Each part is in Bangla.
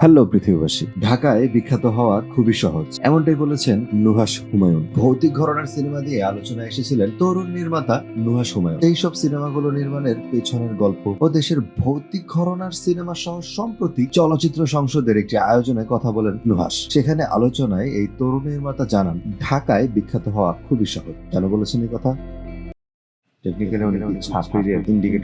হ্যালো পৃথিবীবাসী, ঢাকায় বিখ্যাত হওয়া খুবই সহজ। এমনটাই বলেছেন নুহাস হুমায়ুন। ভৌতিক ঘরনার সিনেমা দিয়ে আলোচনায় এসেছিলেন তরুণ নির্মাতা নুহাস হুমায়ুন। এইসব সিনেমাগুলো নির্মাণের পেছনের গল্প ও দেশের ভৌতিক ঘরনার সিনেমা সহ সম্প্রতি চলচ্চিত্র সংসদের একটি আয়োজনে কথা বলেন নুহাস সেখানে আলোচনায় এই তরুণ নির্মাতা জানান, ঢাকায় বিখ্যাত হওয়া খুবই সহজ। কেন বলেছেন এই কথা? ইন্ডিকেট।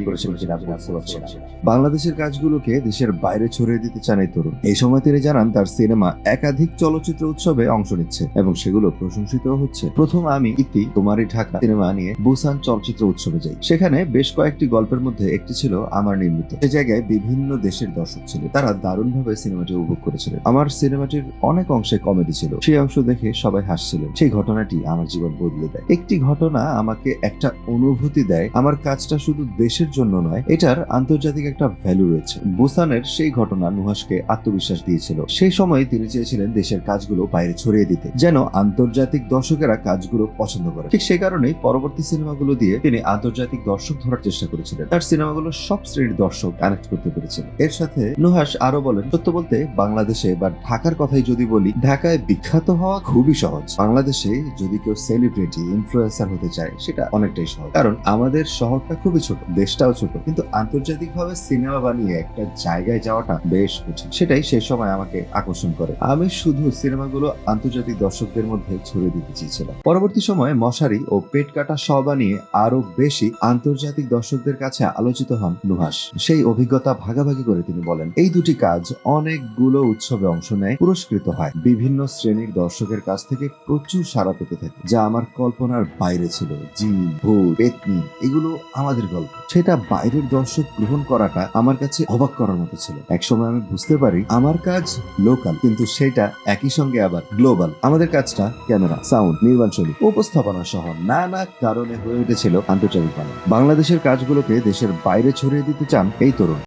বাংলাদেশের কাজগুলোকে দেশের বাইরে ছড়িয়ে দিতে চান এই তরুণ। এই সময় তিনি জানান, তার সিনেমা একাধিক চলচ্চিত্র উৎসবে অংশ নিচ্ছে এবং সেগুলো প্রশংসিত হচ্ছে। প্রথম আমি ইতি, তোমারই ঢাকা সিনেমা নিয়ে বুসান চলচ্চিত্র উৎসবে যাই। সেখানে বেশ কয়েকটি গল্পের মধ্যে একটি ছিল আমার নির্মিত। সে জায়গায় বিভিন্ন দেশের দর্শক ছিল। তারা দারুণভাবে সিনেমাটি উপভোগ করেছিলেন। আমার সিনেমাটির অনেক অংশে কমেডি ছিল। সেই অংশ দেখে সবাই হাসছিলেন। সেই ঘটনাটি আমার জীবন বদলে দেয়। একটি ঘটনা আমাকে একটা অনুভূতি দেয়, আমার কাজটা শুধু দেশের জন্য নয়, এটার আন্তর্জাতিক একটা ভ্যালু রয়েছে। বুসানের সেই ঘটনা নুহাসকে আত্মবিশ্বাস দিয়েছিল। সেই সময় তিনি চেয়েছিলেন দেশের কাজগুলো বাইরে ছড়িয়ে দিতে, যেন আন্তর্জাতিক দর্শকেরা কাজগুলো পছন্দ করে। ঠিক সেই কারণেই পরবর্তী সিনেমাগুলো দিয়ে তিনি আন্তর্জাতিক দর্শক ধরার চেষ্টা করেছিলেন। তার সিনেমাগুলো সব শ্রেণির দর্শক কানেক্ট করতে পেরেছিলেন। এর সাথে নুহাস আরও বলেন, সত্য বলতে বাংলাদেশে বা ঢাকার কথাই যদি বলি, ঢাকায় বিখ্যাত হওয়া খুবই সহজ। বাংলাদেশে যদি কেউ সেলিব্রিটি ইনফ্লুয়েন্সার হতে চায়, সেটা অনেকটাই সহজ। কারণ আমাদের শহরটা খুবই ছোট, দেশটাও ছোট, কিন্তু আন্তর্জাতিকভাবে সিনেমা বানিয়ে একটা জায়গায় যাওয়াটা বেশ কঠিন। সেটাই সেই সময় আমাকে আকর্ষণ করে। আমি শুধু সিনেমাগুলো আন্তর্জাতিক দর্শকদের মধ্যে ছড়িয়ে দিতে চেয়েছিলাম। পরবর্তী সময়ে মশারি ও পেট কাটা শ বানিয়ে আরও বেশি আন্তর্জাতিক দর্শকদের কাছে আলোচিত হন নুহাস সেই অভিজ্ঞতা ভাগাভাগি করে তিনি বলেন, এই দুটি কাজ অনেকগুলো উৎসবে অংশ নেয়, পুরস্কৃত হয়। বিভিন্ন শ্রেণির দর্শকের কাছ থেকে প্রচুর সাড়া পেতে থাকে, যা আমার কল্পনার বাইরে ছিল। জিন, ভূত পেতনি এগুলো আমাদের গল্প। সেটা বাইরের দর্শক গ্রহণ করাটা আমার কাছে অবাক করার মতো ছিল। একসময় আমি বুঝতে পারি, আমার কাজ লোকাল, কিন্তু সেটা একই সঙ্গে আবার গ্লোবাল। আমাদের কাজটা ক্যামেরা, সাউন্ড, নির্মাণ শৈলী, উপস্থাপনা সহ নানা কারণে হয়ে উঠেছিল আন্তর্জাতিক বাংলা বাংলাদেশের কাজগুলোকে দেশের বাইরে ছড়িয়ে দিতে চান এই তরুণ।